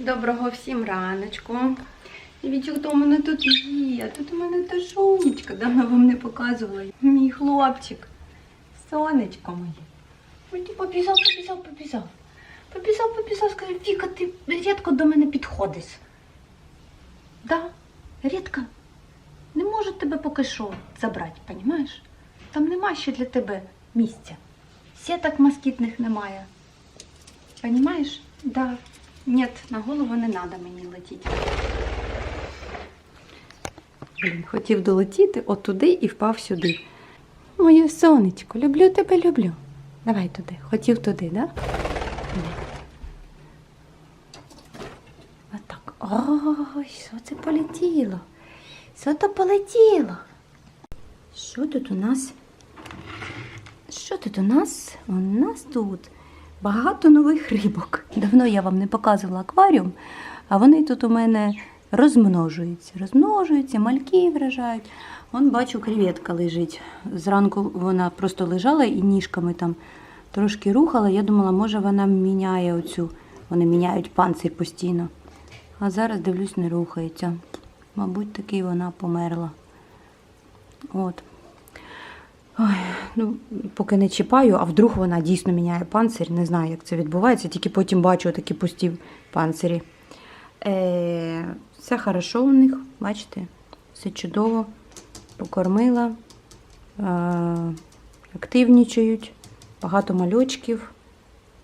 Доброго всім раночку. Дивіться, хто у мене тут є. Тут у мене Ташунечка. Давно вам не показувала. Мій хлопчик. Сонечко моє. Ой, ти побіжав, побіжав, побіжав. Побіжав, побіжав, сказав, Віка, ти рідко до мене підходиш. Да, рідко. Не можу тебе поки що забрати, понімаєш? Там нема ще для тебе місця. Сіток москітних немає. Понимаешь? Да. Нет, на голову не треба мені летіти. Хотів долетіти от туди і впав сюди. Моє сонечко, люблю тебе, люблю. Давай туди. Хотів туди, да? Отак. Ой, що це полетіло? Що то полетіло? Що тут у нас? Що тут у нас? У нас тут багато нових рибок. Давно я вам не показувала акваріум, а вони тут у мене розмножуються. Розмножуються, мальки вражають. Вон бачу, креветка лежить. Зранку вона просто лежала і ніжками там трошки рухала. Я думала, може вона міняє оцю. Вони міняють панцир постійно. А зараз дивлюсь, не рухається. Мабуть, таки вона померла. От. Ой, ну, поки не чіпаю, а вдруг вона дійсно міняє панцир. Не знаю, як це відбувається, тільки потім бачу такі пусті панцирі. Е, все хорошо у них, бачите, все чудово. Покормила, е, активнічають, багато мальочків.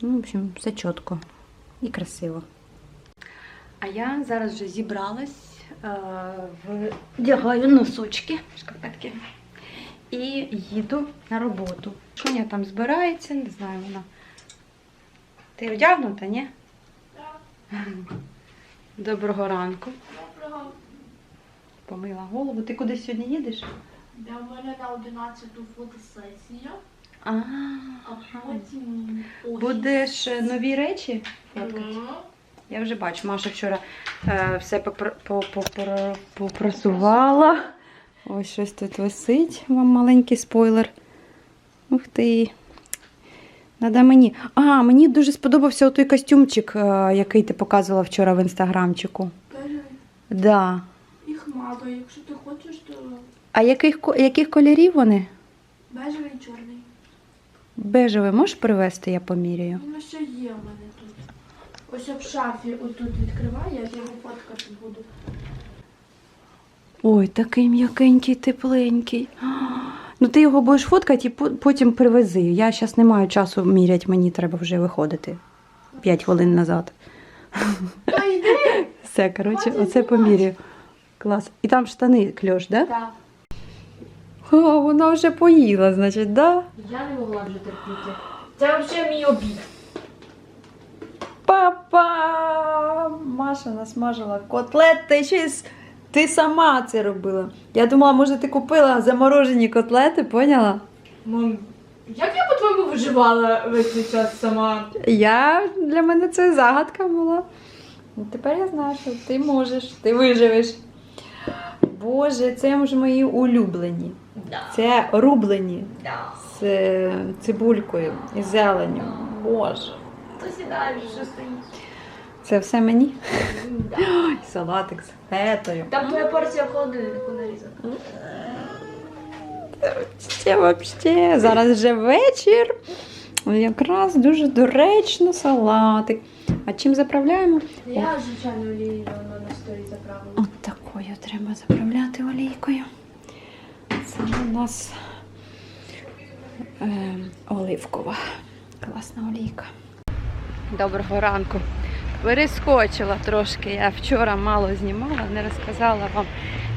Ну, в общем, все чітко і красиво. А я зараз вже зібралась, е, вдягаю носочки, шкарпетки і їду на роботу. Шуня там збирається, не знаю вона. Ти одягнута, ні? Так. Доброго ранку. Доброго. Помила голову. Ти куди сьогодні їдеш? Для мене на 11 фотосесія, А, а потім будеш е, нові речі фоткати? Я вже бачу, Маша вчора е, все попр- по- попр- попрасувала. Ось щось тут висить. Вам маленький спойлер. Ух ти. Надо мені. А, мені дуже сподобався той костюмчик, е, який ти показувала вчора в інстаграмчику. Да. Їх мало, якщо ти хочеш, то А яких, яких кольорів вони? бежевий і чорний. Бежевий можеш привезти, я поміряю. Він ще є в мене тут. Ось я в шафі отут відкриваю, я його фоткати буду. Ой, такий м'якенький, тепленький. Ну ти його будеш фоткати і потім привези. Я зараз не маю часу міряти, мені треба вже виходити. П'ять хвилин назад. Все, коротше, оце поміряю. Клас. І там штани кльош, да? Так. О, вона вже поїла, значить, да? Я не могла вже терпіти. Це взагалі мій обід. Папа! Маша насмажила котлети. Ще с- ти сама це робила. Я думала, може, ти купила заморожені котлети, поняла? Мам, як я по-твоєму виживала весь цей час сама? Я для мене це загадка була. Ну, Тепер я знаю, що ти можеш, ти виживеш. Боже, це ж мої улюблені. Да. Це рублені Да. з е, цибулькою і зеленю. Боже. То що стоїть. Це все мені? Ой, салатик з фетою. Там твоя порція в холодильнику нарізана. Це. Зараз вже вечір. Якраз дуже доречно салатик. А чим заправляємо? Я, звичайно, олією на столі заправила. От такою треба заправляти олійкою. Це у нас е, оливкова. Класна олійка. Доброго ранку. Перескочила трошки. Я вчора мало знімала, не розказала вам,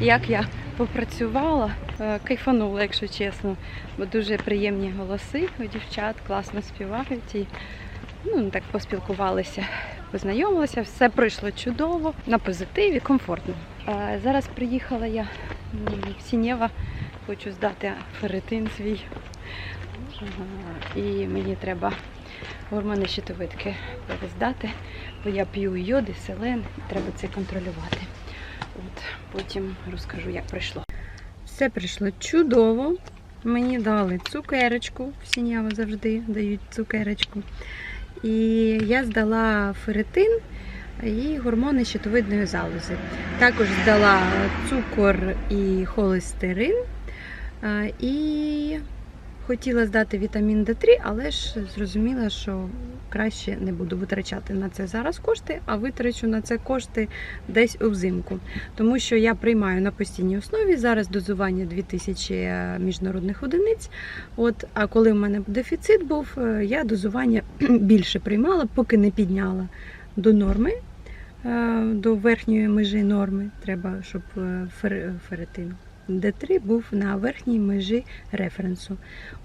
як я попрацювала. Е, Кайфанула, якщо чесно, бо дуже приємні голоси у дівчат, класно співають. І ну, так поспілкувалися, познайомилися, все пройшло чудово, на позитиві, комфортно. Е, Зараз приїхала я в Сінєва, хочу здати ферритин свій. І мені треба гормони щитовидки перездати, бо я п'ю йод і селен, і треба це контролювати. От, потім розкажу, як пройшло. Все пройшло чудово. Мені дали цукерочку, в Сінява завжди дають цукерочку. І я здала ферритин, і гормони щитовидної залози. Також здала цукор і холестерин. І хотіла здати вітамін Д3, але ж зрозуміла, що краще не буду витрачати на це зараз кошти, а витрачу на це кошти десь взимку. Тому що я приймаю на постійній основі зараз дозування 2000 міжнародних одиниць. От, а коли в мене дефіцит був, е, я дозування більше приймала, поки не підняла до норми, е, до верхньої межі норми. Треба, щоб е, фер- ферритин. Д3 був на верхній межі референсу.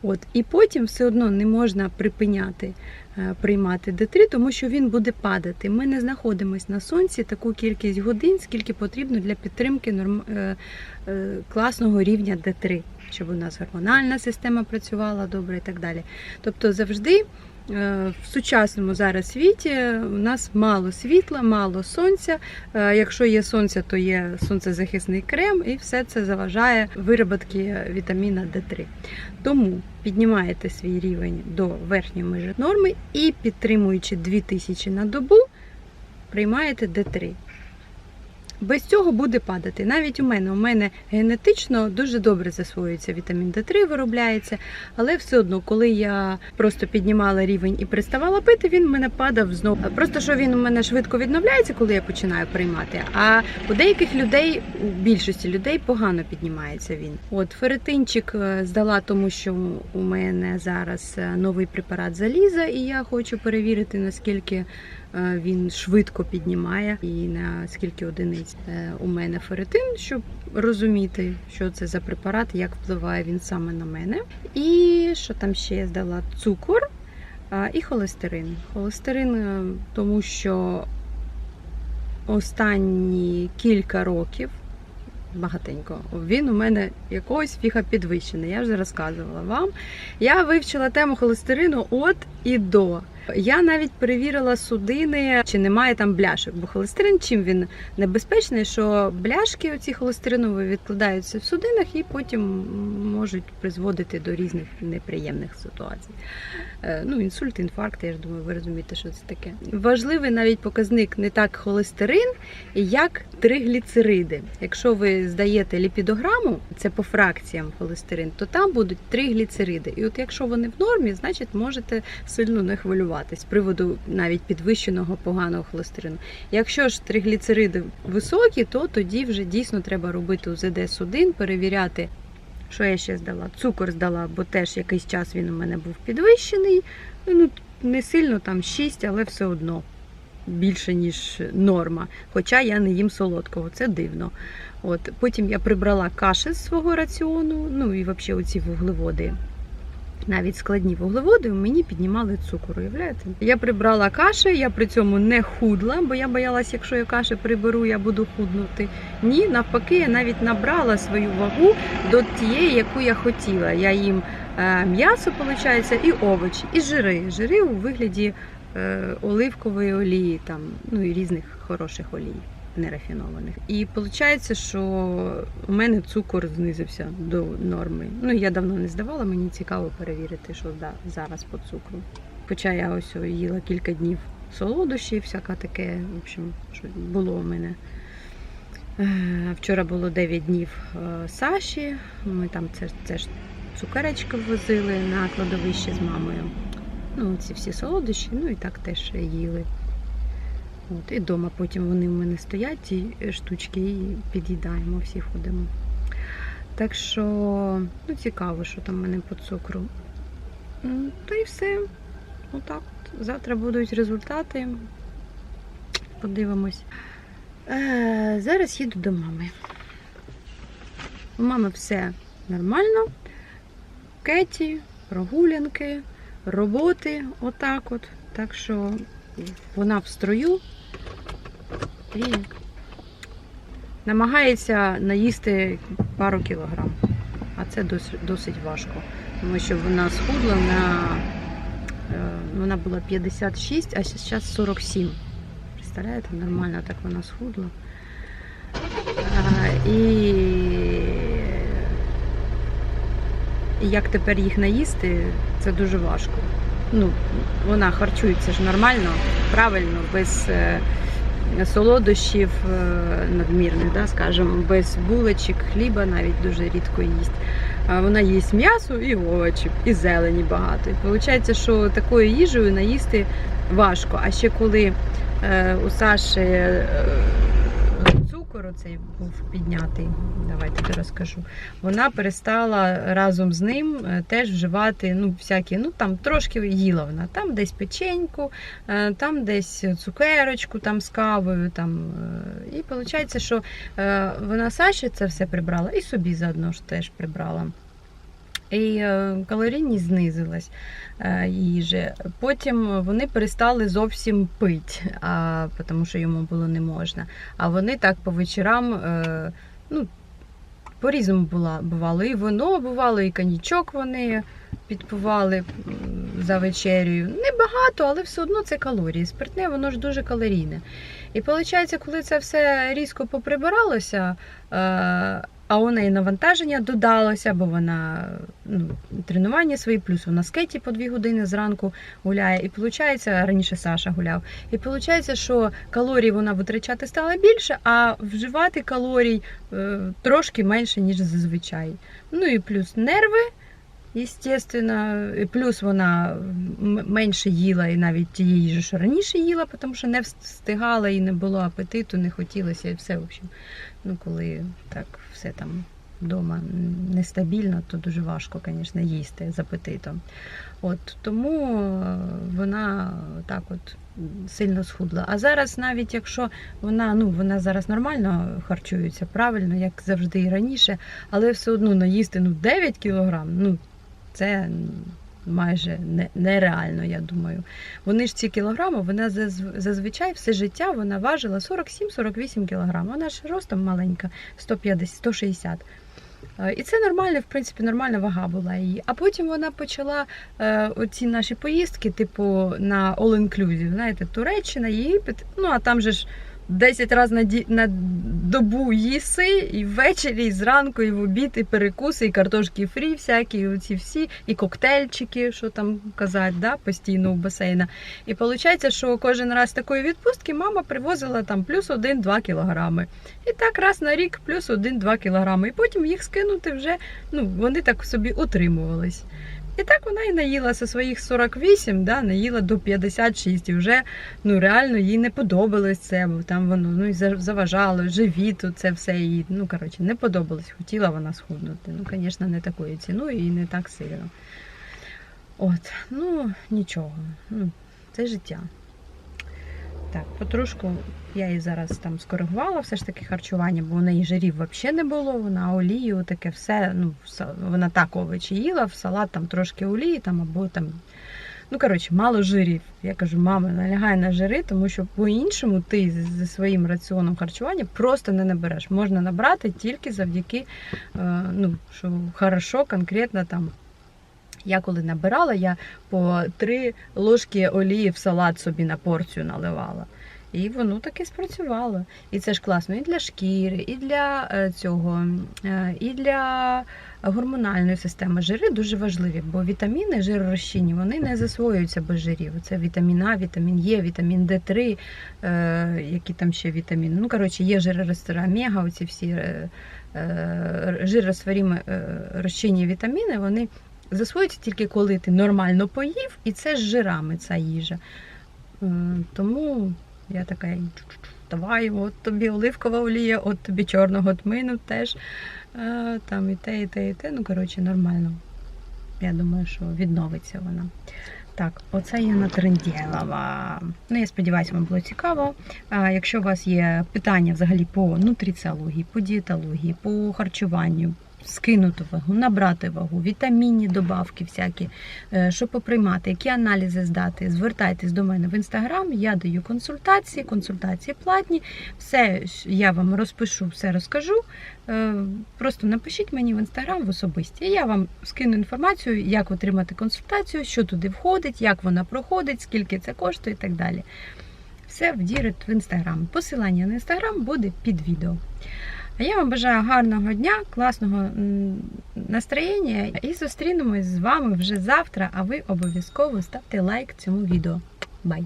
От. І потім все одно не можна припиняти е, приймати Д3, тому що він буде падати. Ми не знаходимося на сонці таку кількість годин, скільки потрібно для підтримки норм... е, е, класного рівня Д3, щоб у нас гормональна система працювала добре і так далі. Тобто завжди. Е, В сучасному зараз світі у нас мало світла, мало сонця. Е, Якщо є сонце, то є сонцезахисний крем, і все це заважає вироботки вітаміна Д3. Тому піднімаєте свій рівень до верхньої межі норми і підтримуючи 2000 на добу, приймаєте Д3. Без цього буде падати. Навіть у мене у мене генетично дуже добре засвоюється вітамін Д3, виробляється, але все одно, коли я просто піднімала рівень і переставала пити, він в мене падав знову. Просто що він у мене швидко відновляється, коли я починаю приймати. А у деяких людей, у більшості людей, погано піднімається він. От ферритинчик е, здала, тому що у мене зараз е, новий препарат заліза, і я хочу перевірити наскільки він швидко піднімає і на скільки одиниць е, у мене ферритин, щоб розуміти, що це за препарат, як впливає він саме на мене. І що там ще я здала? Цукор і холестерин. Холестерин, е, тому що останні кілька років. Багатенько. Він у мене якогось фіга підвищений. Я вже розказувала вам. Я вивчила тему холестерину от і до. Я навіть перевірила судини, чи немає там бляшок, бо холестерин чим він небезпечний, що бляшки оці холестеринові відкладаються в судинах і потім можуть призводити до різних неприємних ситуацій. Е, Ну, інсульт, інфаркт, я ж думаю, ви розумієте, що це таке. Важливий навіть показник не так холестерин, як тригліцериди. Якщо ви здаєте ліпідограму, це по фракціям холестерин, то там будуть тригліцериди. І от якщо вони в нормі, значить можете сильно не хвилюватись з приводу навіть підвищеного поганого холестерину. Якщо ж тригліцериди високі, то тоді вже дійсно треба робити УЗД судин, перевіряти. Що я ще здала? Цукор здала, бо теж якийсь час він у мене був підвищений. Ну, не сильно там 6, але все одно більше, ніж норма. Хоча я не їм солодкого, це дивно. От. Потім я прибрала каші з свого раціону, ну і взагалі оці вуглеводи. Навіть складні вуглеводи мені піднімали цукор. Уявляєте? Я прибрала каші, я при цьому не худла, бо я боялась, якщо я каші приберу, я буду худнути. Ні, навпаки, я навіть набрала свою вагу до тієї, яку я хотіла. Я їм е, м'ясо, виходить, і овочі, і жири. Жири у вигляді е, оливкової олії, там, ну і різних хороших олій. Нерафінованих. І виходить, що у мене цукор знизився до норми. Ну, я давно не здавала, мені цікаво перевірити, що да, зараз по цукру. Хоча я ось їла кілька днів солодощі, всяке таке, в общем, що було у мене. Е, Вчора було 9 днів е, Саші. Ми там це, це ж цукеречки возили на кладовище з мамою. Ну, ці всі солодощі, ну і так теж їли. От, і вдома потім вони в мене стоять, ці штучки, і під'їдаємо, всі ходимо. Так що, ну, цікаво, що там в мене по цукру. Ну, Та і все. Отак. от. Завтра будуть результати. Подивимось. Е, зараз їду до мами. У мами все нормально. Кеті, прогулянки, роботи, отак от. Так що вона в строю і намагається наїсти пару кілограм. А це досить, досить важко. Тому що вона схудла на е, вона була 56, а зараз 47. Представляєте, нормально так вона схудла. А, і... і як тепер їх наїсти, це дуже важко. Ну, вона харчується ж нормально, правильно, без е, солодощів е, надмірних, да, скажімо, без булочок, хліба навіть дуже рідко їсть. Вона їсть м'ясо і овочі, і зелені багато. І виходить, що такою їжею наїсти важко. А ще коли е, у Саші оцей був піднятий, давайте розкажу. Вона перестала разом з ним е, теж вживати ну, всякі, ну там трошки їла вона, там десь печеньку, е, там десь цукерочку там з кавою. Там, е, і виходить, що вона Саші це все прибрала і собі заодно ж теж прибрала. І е, калорійність знизилась е, їжі. Потім вони перестали зовсім пити, тому що йому було не можна. А вони так по вечорам, е, ну, по-різному була, бувало. І вино бувало, і коньячок вони підпивали за вечерю. Небагато, але все одно це калорії. Спиртне, воно ж дуже калорійне. І виходить, коли це все різко поприбиралося, а у неї навантаження додалося, бо вона ну, тренування свої, плюс вона скеті по дві години зранку гуляє. І виходить, раніше Саша гуляв. І виходить, що калорій вона витрачати стала більше, а вживати калорій е, трошки менше, ніж зазвичай. Ну і плюс нерви. Естественно, і плюс вона менше їла і навіть тієї їжі, що раніше їла, тому що не встигала і не було апетиту, не хотілося і все. В общем, ну коли так все там вдома нестабільно, то дуже важко, звісно, їсти з апетитом. От тому е, вона так от сильно схудла. А зараз, навіть якщо вона, ну вона зараз нормально харчується, правильно, як завжди і раніше, але все одно наїсти ну 9 кілограм, ну це майже нереально, я думаю. Вони ж ці кілограми, вона зазвичай все життя вона важила 47-48 кілограм. Вона ж ростом маленька, 150, 160. Е, І це нормально, в принципі, нормальна вага була її. А потім вона почала е, оці наші поїздки, типу на all inclusive, знаєте, Туреччина, Єгипет. Ну а там же ж 10 разів на, добу їси, і ввечері, і зранку, і в обід, і перекуси, і картошки фрі, всякі, і оці всі, і коктейльчики, що там казати, да, постійно у басейна. І виходить, що кожен раз такої відпустки мама привозила там плюс 1-2 кілограми. І так раз на рік плюс 1-2 кілограми. І потім їх скинути вже, ну, вони так собі утримувались. І так вона і наїла зі своїх 48, да, наїла до 56. І вже ну, реально їй не подобалось це, бо там воно ну, і заважало, живіт, це все їй. Ну, коротше, не подобалось. Хотіла вона схуднути. Ну, звісно, не такою ціною і не так сильно. От, ну, нічого. Ну, це життя. Так, потрошку я її зараз там скоригувала все ж таки харчування, бо у неї жирів взагалі не було, вона олію, таке все. Ну, вона так овочі їла, в салат там трошки олії там або там. Ну, коротше, мало жирів. Я кажу, мама, налягай на жири, тому що по-іншому ти зі своїм раціоном харчування просто не набереш. Можна набрати тільки завдяки, е, ну, що хорошо, конкретно там. Я коли набирала, я по три ложки олії в салат собі на порцію наливала. І воно таки спрацювало. І це ж класно і для шкіри, і для е, цього, е, і для гормональної системи. Жири дуже важливі, бо вітаміни жиророзчинні вони не засвоюються без жирів. Це вітамін А, вітамін Е, вітамін Д3, е, які там ще вітаміни. Ну, коротше, є жироростера, омега, оці всі е, е, е, розчинні вітаміни, вони засвоюються тільки коли ти нормально поїв, і це з жирами ця їжа. Тому я така, давай, от тобі оливкова олія, от тобі чорного тмину теж. Е, Там і те, і те, і те. Ну, коротше, нормально. Я думаю, що відновиться вона. Так, оце я натрендєлова. Ну, я сподіваюся, вам було цікаво. А, якщо у вас є питання взагалі по нутриціології, по дієтології, по харчуванню, скинути вагу, набрати вагу, вітамінні добавки всякі, е, що поприймати, які аналізи здати, звертайтесь до мене в інстаграм, я даю консультації, консультації платні. Все я вам розпишу, все розкажу. Е, Просто напишіть мені в інстаграм в особисті. Я вам скину інформацію, як отримати консультацію, що туди входить, як вона проходить, скільки це коштує і так далі. Все в дірект в інстаграм. Посилання на інстаграм буде під відео. А я вам бажаю гарного дня, класного настроєння і зустрінемось з вами вже завтра. А ви обов'язково ставте лайк цьому відео. Бай!